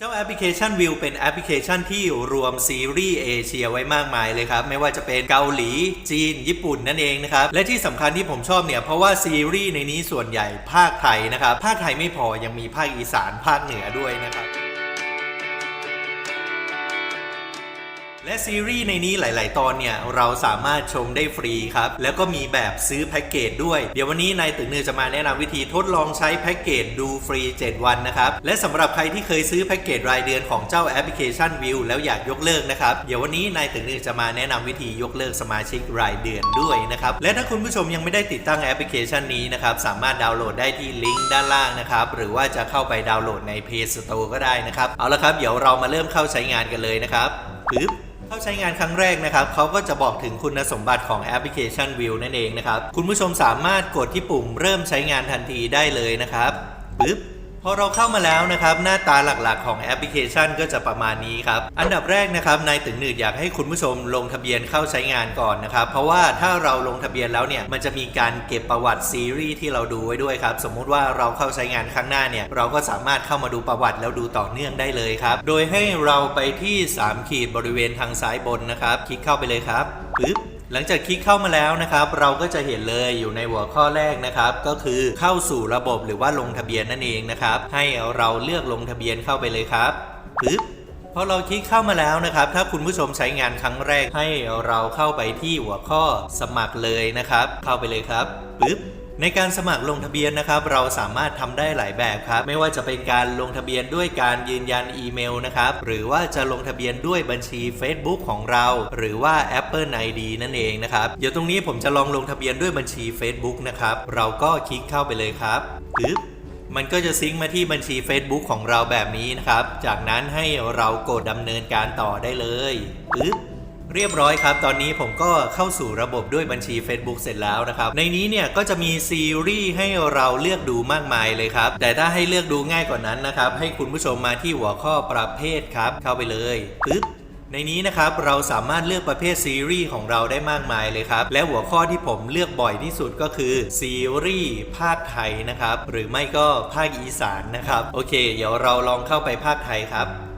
เจ้าแอปพลิเคชัน View เป็นแอปพลิเคชันที่รวมซีรีส์เอเชียไว้มากมายเลยครับ ไม่ว่าจะเป็นเกาหลี จีน ญี่ปุ่นนั่นเองนะครับ และที่สำคัญที่ผมชอบเนี่ย เพราะว่าซีรีส์ในนี้ส่วนใหญ่ภาคไทยนะครับ ภาคไทยไม่พอยังมีภาคอีสานภาคเหนือด้วยนะครับ และซีรีส์ในนี้หลาย ๆ ตอนเนี่ย เราสามารถชมได้ฟรีครับ แล้วก็มีแบบซื้อแพ็กเกจด้วย เดี๋ยววันนี้นายตึกเนือจะมาแนะนำวิธีทดลองใช้แพ็กเกจดูฟรี 7 วันนะครับ และสำหรับใครที่เคยซื้อแพ็กเกจรายเดือนของเจ้าแอปพลิเคชันวิวแล้วอยากยกเลิกนะครับ เดี๋ยววันนี้นายตึกเนือจะมาแนะนำวิธียกเลิกสมาชิกรายเดือนด้วยนะครับ และถ้าคุณผู้ชมยังไม่ได้ติดตั้งแอปพลิเคชันนี้นะครับ สามารถดาวน์โหลดได้ที่ลิงก์ด้านล่างนะครับ หรือว่าจะเข้าไปดาวน์โหลดใน Play Store ก็ได้นะครับ เอาละครับ เดี๋ยวเรามาเริ่มเข้าใช้งานกันเลยนะครับปึ๊บ เข้าใช้งานครั้งแรกนะครับเขาก็จะบอกถึงคุณสมบัติของแอปพลิเคชัน View นั่นเองนะครับ คุณผู้ชมสามารถกดที่ปุ่มเริ่มใช้งานทันทีได้เลยนะครับปึ๊บ พอเราเข้ามาแล้วนะครับ หน้าตาหลักๆ ของแอปพลิเคชันก็จะประมาณนี้ครับ อันดับแรกนะครับนายตึงหนืดอยากให้คุณผู้ชมลงทะเบียนเข้าใช้งานก่อนนะครับ เพราะว่าถ้าเราลงทะเบียนแล้วเนี่ยมันจะมีการเก็บประวัติซีรีส์ที่เราดูไว้ด้วยครับ สมมุติว่าเราเข้าใช้งานครั้งหน้าเนี่ยเราก็สามารถเข้ามาดูประวัติแล้วดูต่อเนื่องได้เลยครับ โดยให้เราไปที่ 3 ขีดบริเวณทางซ้ายบนนะครับ คลิกเข้าไปเลยครับปึ๊บ หลังจากคลิกเข้ามาแล้วนะครับ เราก็จะเห็นเลยอยู่ในหัวข้อแรกนะครับ ก็คือเข้าสู่ระบบหรือว่าลงทะเบียนนั่นเองนะครับ ให้เราเลือกลงทะเบียนเข้าไปเลยครับปึ๊บพอเราคลิกเข้ามาแล้วนะครับ ถ้าคุณผู้ชมใช้งานครั้งแรกให้เราเข้าไปที่หัวข้อสมัครเลยนะครับ เข้าไปเลยครับปึ๊บ ในการสมัครลงทะเบียนนะครับ เราสามารถทำได้หลายแบบครับ ไม่ว่าจะเป็นการลงทะเบียนด้วยการยืนยันอีเมลนะครับ หรือว่าจะลงทะเบียนด้วยบัญชี Facebook ของเรา หรือว่า Apple ID นั่นเองนะครับ เดี๋ยวตรงนี้ผมจะลองลงทะเบียนด้วยบัญชี Facebook นะครับ เราก็คลิกเข้าไปเลยครับปึ๊บมันก็จะซิงก์มาที่บัญชี Facebook ของเราแบบนี้นะครับ จากนั้นให้เรากดดำเนินการต่อได้เลยปึ๊บ เรียบร้อยครับ ตอนนี้ผมก็เข้าสู่ระบบด้วยบัญชี Facebook เสร็จแล้วนะครับ ในนี้เนี่ยก็จะมีซีรีส์ให้เราเลือกดูมากมายเลยครับ แต่ถ้าให้เลือกดูง่ายกว่านั้นนะครับ ให้คุณผู้ชมมาที่หัวข้อประเภทครับ เข้าไปเลยปึ๊บในนี้นะครับเราสามารถเลือกประเภทซีรีส์ของเราได้มากมายเลยครับ และหัวข้อที่ผมเลือกบ่อยที่สุดก็คือซีรีส์ภาคไทยนะครับ หรือไม่ก็ภาคอีสานนะครับ โอเค เดี๋ยวเราลองเข้าไปภาคไทยครับ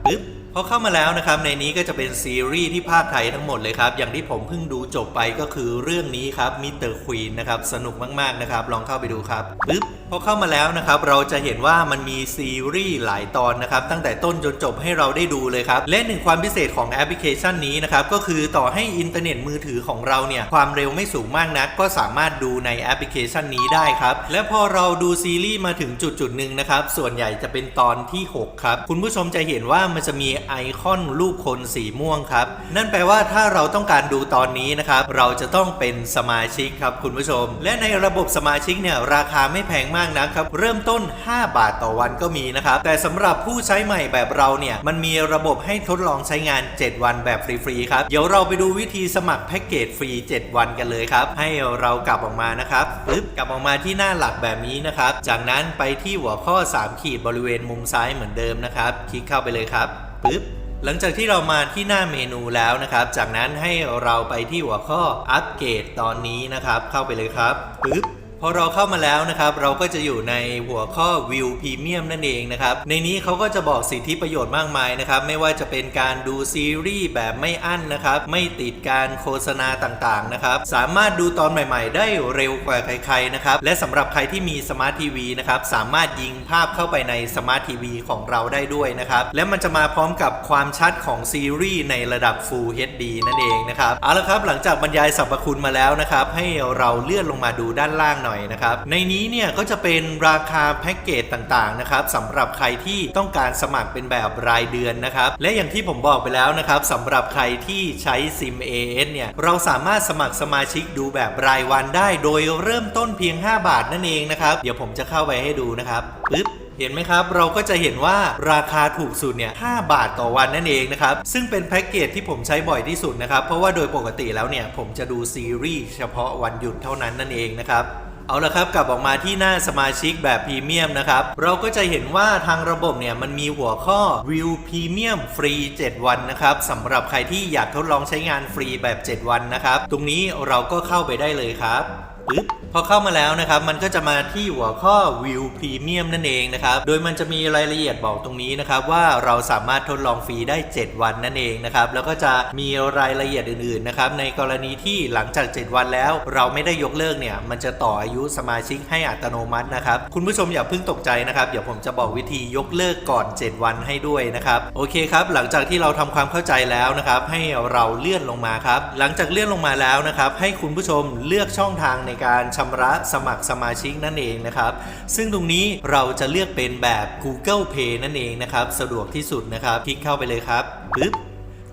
ปึ๊บ พอเข้ามาแล้วนะครับในนี้ก็จะเป็นซีรีส์ที่ภาคไทยทั้งหมดเลยครับ อย่างที่ผมเพิ่งดูจบไปก็คือเรื่องนี้ครับมิเตอร์ควีนนะครับสนุกมากๆนะครับ ลองเข้าไปดูครับปึ๊บพอเข้ามาแล้วนะครับ เราจะเห็นว่ามันมีซีรีส์หลายตอนนะครับ ตั้งแต่ต้นจนจบให้เราได้ดูเลยครับ และหนึ่งความพิเศษของแอปพลิเคชันนี้นะครับ ก็คือต่อให้อินเทอร์เน็ตมือถือของเราเนี่ย ความเร็วไม่สูงมากนัก ก็สามารถดูในแอปพลิเคชันนี้ได้ครับ และพอเราดูซีรีส์มาถึงจุดจุดหนึ่งนะครับส่วนใหญ่จะเป็นตอนที่ 6 ครับ คุณผู้ชมจะเห็นว่ามันจะมีไอคอนรูปคนสีม่วงครับ นั่นแปลว่าถ้าเราต้องการดูตอนนี้นะครับ เราจะต้องเป็นสมาชิกครับคุณผู้ชม และในระบบสมาชิกเนี่ยราคาไม่แพงมากนะครับ เริ่มต้น 5 บาทต่อวันก็มีนะครับ แต่สำหรับผู้ใช้ใหม่แบบเราเนี่ย มันมีระบบให้ทดลองใช้งาน 7 วันแบบฟรีๆครับ เดี๋ยวเราไปดูวิธีสมัครแพ็กเกจฟรี 7 วันกันเลยครับ ให้เรากลับออกมานะครับปึ๊บกลับออกมาที่หน้าหลักแบบนี้นะครับ จากนั้นไปที่หัวข้อ 3 ขีดบริเวณมุมซ้ายเหมือนเดิมนะครับ คลิกเข้าไปเลยครับ ปึ๊บหลังจากที่เรามาที่หน้าเมนูแล้วนะครับ จากนั้นให้เราไปที่หัวข้ออัปเกรดตอนนี้นะครับ เข้าไปเลยครับปึ๊บ พอเราเข้ามาแล้วนะครับเราก็จะอยู่ในหัวข้อ View Premium นั่นเองนะครับในนี้เขาก็จะบอกสิทธิประโยชน์มากมายนะครับไม่ว่าจะเป็นการดูซีรีส์แบบไม่อั้นนะครับไม่ติดการโฆษณาต่างๆนะครับสามารถดูตอนใหม่ๆ ได้เร็วกว่าใครๆนะครับและสำหรับใครที่มีสมาร์ททีวีนะครับสามารถยิงภาพเข้าไปในสมาร์ททีวีของเราได้ด้วยนะครับและมันจะมาพร้อมกับความชัดของซีรีส์ในระดับ Full HD นั่นเองนะครับเอาละครับหลังจากบรรยายสรรพคุณมาแล้วนะครับให้เราเลื่อนลงมาดูด้านล่างหน่อยนะครับ ในนี้เนี่ยก็จะเป็นราคาแพ็กเกจต่างๆนะครับสำหรับใครที่ต้องการสมัครเป็นแบบรายเดือนนะครับ และอย่างที่ผมบอกไปแล้วนะครับสำหรับใครที่ใช้ซิม AS เนี่ยเราสามารถสมัครสมาชิกดูแบบรายวันได้ โดยเริ่มต้นเพียง 5 บาทนั่นเองนะครับ เดี๋ยวผมจะเข้าไปให้ดูนะครับปึ๊บเห็นไหมครับ เราก็จะเห็นว่าราคาถูกสุดเนี่ย5บาทต่อวันนั่นเองนะครับ ซึ่งเป็นแพ็กเกจที่ผมใช้บ่อยที่สุดนะครับ เพราะว่าโดยปกติแล้วเนี่ย ผมจะดูซีรีส์เฉพาะวันหยุดเท่านั้นนั่นเองนะครับ เอาละครับกลับออกมาที่หน้าสมาชิกแบบพรีเมียมนะครับ เราก็จะเห็นว่าทางระบบเนี่ยมันมีหัวข้อ View Premium ฟรี 7 วันนะครับสำหรับใครที่อยากทดลองใช้งานฟรีแบบ 7 วันนะครับ ตรงนี้เราก็เข้าไปได้เลยครับปึ๊บ พอเข้ามาแล้วนะครับ มันก็จะมาที่หัวข้อ View Premium นั่นเองนะครับ โดยมันจะมีรายละเอียดบอกตรงนี้นะครับว่าเราสามารถทดลองฟรีได้ 7 วันนั่นเองนะครับ แล้วก็จะมีรายละเอียดอื่นๆนะครับในกรณีที่หลังจาก 7 วันแล้ว เราไม่ได้ยกเลิกเนี่ย มันจะต่ออายุสมาชิกให้อัตโนมัตินะครับ คุณผู้ชมอย่าเพิ่งตกใจนะครับ เดี๋ยวผมจะบอกวิธียกเลิกก่อน 7 วันให้ด้วยนะครับ โอเคครับ หลังจากที่เราทำความเข้าใจแล้วนะครับ ให้เราเลื่อนลงมาครับ หลังจากเลื่อนลงมาแล้วนะครับ ให้คุณผู้ชมเลือกช่องทางในการชำระสมัครสมาชิกนั่นเองนะครับ ซึ่งตรงนี้เราจะเลือกเป็นแบบ Google Pay นั่นเองนะครับ สะดวกที่สุดนะครับ คลิกเข้าไปเลยครับปึ๊บ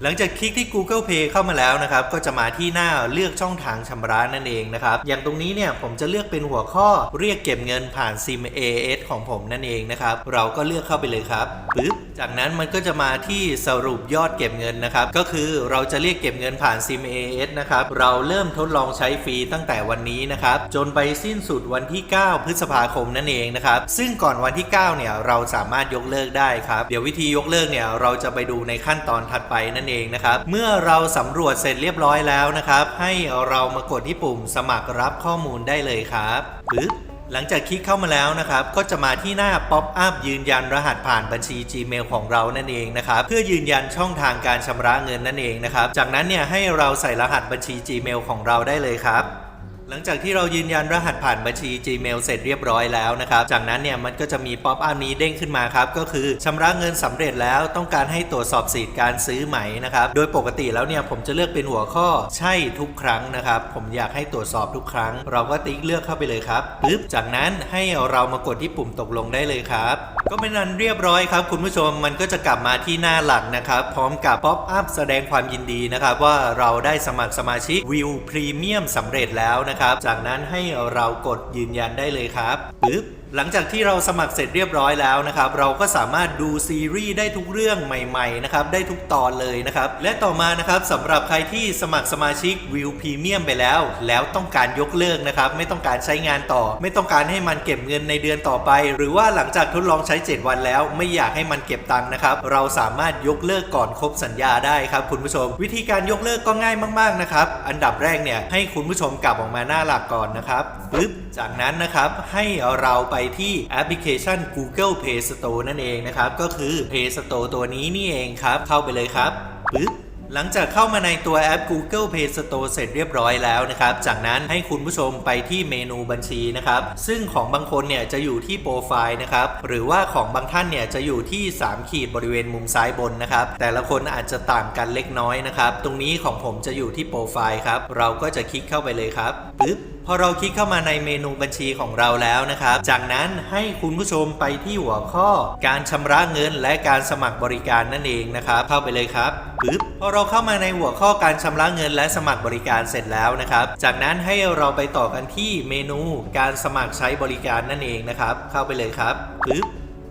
หลังจากคลิกที่ Google Pay เข้ามาแล้วนะครับ ก็จะมาที่หน้าเลือกช่องทางชำระนั่นเองนะครับ อย่างตรงนี้เนี่ยผมจะเลือกเป็นหัวข้อเรียกเก็บเงินผ่านซิม AS ของผมนั่นเองนะครับ เราก็เลือกเข้าไปเลยครับปึ๊บ จากนั้นมันก็จะมาที่สรุปยอดเก็บเงินนะครับ ก็คือเราจะเรียกเก็บเงินผ่านซิม AS นะครับ เราเริ่มทดลองใช้ฟรีตั้งแต่วันนี้นะครับ จนไปสิ้นสุดวันที่ 9 พฤษภาคมนั่นเองนะครับ ซึ่งก่อนวันที่ 9 เนี่ย เราสามารถยกเลิกได้ครับ เดี๋ยววิธียกเลิกเนี่ย เราจะไปดูในขั้นตอนถัดไปนั่นเองนะครับ เมื่อเราสำรวจเสร็จเรียบร้อยแล้วนะครับ ให้เรามากดที่ปุ่มสมัครรับข้อมูลได้เลยครับปึ๊บ หลังจากคลิกเข้ามาแล้วนะครับ ก็จะมาที่หน้าป๊อปอัพยืนยันรหัสผ่านบัญชี Gmail ของเรานั่นเองนะครับ เพื่อยืนยันช่องทางการชำระเงินนั่นเองนะครับ จากนั้นเนี่ยให้เราใส่รหัสบัญชี Gmail ของเราได้เลยครับ หลังจากที่เรายืนยันรหัสผ่านบัญชี Gmail เสร็จเรียบร้อยแล้วนะครับ จากนั้นเนี่ยมันก็จะมีป๊อปอัพนี้เด้งขึ้นมาครับ ก็คือชำระเงินสำเร็จแล้วต้องการให้ตรวจสอบสิทธิ์การซื้อไหมนะครับ โดยปกติแล้วเนี่ยผมจะเลือกเป็นหัวข้อใช่ทุกครั้งนะครับ ผมอยากให้ตรวจสอบทุกครั้ง เราก็ติ๊กเลือกเข้าไปเลยครับปึ๊บจากนั้นให้เรามากดที่ปุ่มตกลงได้เลยครับ ก็เป็นอันเรียบร้อยครับ คุณผู้ชมมันก็จะกลับมาที่หน้าหลักนะครับ พร้อมกับป๊อปอัพแสดงความยินดีนะครับ ว่าเราได้สมัครสมาชิกวิวพรีเมียมสำเร็จแล้วนะครับ จากนั้นให้เรากดยืนยันได้เลยครับปึ๊บ หลังจากที่เราสมัครเสร็จเรียบร้อยแล้วนะครับเราก็สามารถดูซีรีส์ได้ทุกเรื่องใหม่ๆนะครับได้ทุกตอนเลยนะครับและต่อมานะครับสำหรับใครที่สมัครสมาชิกวิวพรีเมียมไปแล้ว แล้วต้องการยกเลิกนะครับไม่ต้องการใช้งานต่อ ไม่ต้องการให้มันเก็บเงินในเดือนต่อไป หรือว่าหลังจากทดลองใช้ 7 วันแล้ว ไม่อยากให้มันเก็บตังค์นะครับเราสามารถยกเลิกก่อนครบสัญญาได้ครับคุณผู้ชม วิธีการยกเลิกก็ง่ายมากๆนะครับอันดับแรกเนี่ยให้คุณผู้ชมกลับออกมาหน้าหลักก่อนนะครับปึ๊บจากนั้นนะครับให้เราไปที่แอปพลิเคชัน Google Play Store นั่นเองนะครับ ก็คือ Play Store ตัวนี้นี่เองครับ เข้าไปเลยครับปึ๊บหลังจากเข้ามาในตัวแอป Google Play Store เสร็จเรียบร้อยแล้วนะครับ จากนั้นให้คุณผู้ชมไปที่เมนูบัญชีนะครับ ซึ่งของบางคนเนี่ยจะอยู่ที่โปรไฟล์นะครับ หรือว่าของบางท่านเนี่ยจะอยู่ที่ 3 ขีดบริเวณมุมซ้ายบนนะครับ แต่ละคนอาจจะต่างกันเล็กน้อยนะครับ ตรงนี้ของผมจะอยู่ที่โปรไฟล์ครับ เราก็จะคลิกเข้าไปเลยครับปึ๊บ พอเราคลิกเข้ามาในเมนูบัญชีของเราแล้วนะครับ จากนั้นให้คุณผู้ชมไปที่หัวข้อ การชำระเงินและการสมัครบริการนั่นเองนะครับ เข้าไปเลยครับปึ๊บพอเราเข้ามาในหัวข้อการชำระเงินและสมัครบริการเสร็จแล้วนะครับ จากนั้นให้เราไปต่อกันที่เมนูการสมัครใช้บริการนั่นเองนะครับ เข้าไปเลยครับปึ๊บ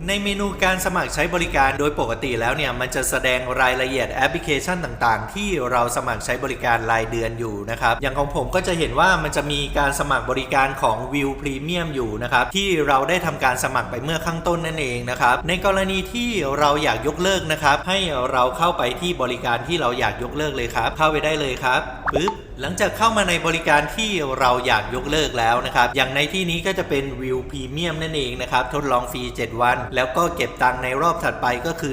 ในเมนูการสมัครใช้บริการโดยปกติแล้วเนี่ย มันจะแสดงรายละเอียดแอปพลิเคชันต่างๆ ที่เราสมัครใช้บริการรายเดือนอยู่นะครับ อย่างของผมก็จะเห็นว่ามันจะมีการสมัครบริการของ View Premium อยู่นะครับ ที่เราได้ทำการสมัครไปเมื่อข้างต้นนั่นเองนะครับ ในกรณีที่เราอยากยกเลิกนะครับ ให้เราเข้าไปที่บริการที่เราอยากยกเลิกเลยครับ เข้าไปได้เลยครับปึ๊บ หลังจากเข้ามาในบริการที่เราอยากยกเลิกแล้วนะครับ อย่างในที่นี้ก็จะเป็นวิวพรีเมียมนั่นเองนะครับ ทดลองฟรี 7 วัน แล้วก็เก็บตังในรอบถัดไปก็คือ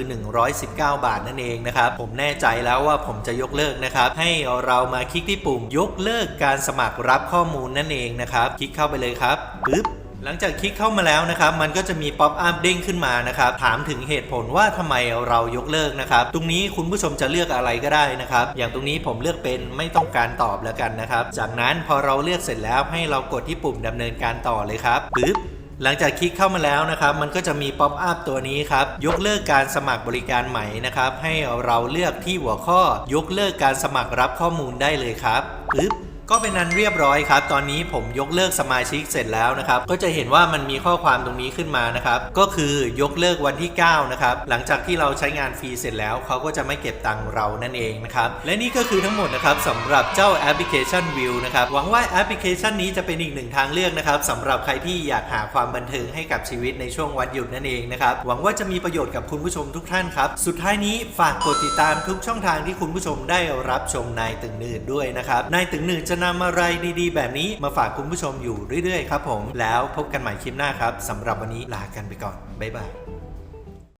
119 บาทนั่นเองนะครับ ผมแน่ใจแล้วว่าผมจะยกเลิกนะครับ ให้เรามาคลิกที่ปุ่มยกเลิกการสมัครรับข้อมูลนั่นเองนะครับ คลิกเข้าไปเลยครับปึ๊บ หลังจากคลิกเข้ามาแล้วนะครับ มันก็จะมีป๊อปอัพเด้งขึ้นมานะครับ ถามถึงเหตุผลว่าทำไมเรายกเลิกนะครับ ตรงนี้คุณผู้ชมจะเลือกอะไรก็ได้นะครับ อย่างตรงนี้ผมเลือกเป็นไม่ต้องการตอบแล้วกันนะครับ จากนั้นพอเราเลือกเสร็จแล้วให้เรากดที่ปุ่มดำเนินการต่อเลยครับปึ๊บหลังจากคลิกเข้ามาแล้วนะครับ มันก็จะมีป๊อปอัพตัวนี้ครับ ยกเลิกการสมัครบริการใหม่นะครับ ให้เราเลือกที่หัวข้อ ยกเลิกการสมัครรับข้อมูลได้เลยครับปึ๊บ ก็เป็นนั้นเรียบร้อยครับ ตอนนี้ผมยกเลิกสมาชิกเสร็จแล้วนะครับ ก็จะเห็นว่ามันมีข้อความตรงนี้ขึ้นมานะครับ ก็คือยกเลิกวันที่ 9 นะครับ หลังจากที่เราใช้งานฟรีเสร็จแล้ว เขาก็จะไม่เก็บตังค์เรานั่นเองนะครับ และนี่ก็คือทั้งหมดนะครับสำหรับเจ้าแอปพลิเคชัน View นะครับ หวังว่าแอปพลิเคชันนี้จะเป็นอีกหนึ่งทางเลือกนะครับสำหรับใครที่อยากหาความบันเทิงให้กับชีวิตในช่วงวันหยุดนั่นเองนะครับ หวังว่าจะมีประโยชน์กับคุณผู้ชมทุกท่านครับ สุดท้ายนี้ฝากกดติดตามทุกช่องทางที่คุณผู้ชมได้รับชมนายตึงหนืดด้วยนะครับนายตึงหนืดจะจะนำอะไรดีๆ แบบนี้มาฝากคุณผู้ชมอยู่เรื่อยๆครับผม แล้วพบกันใหม่คลิปหน้าครับสำหรับวันนี้ลากันไปก่อน บ๊ายบาย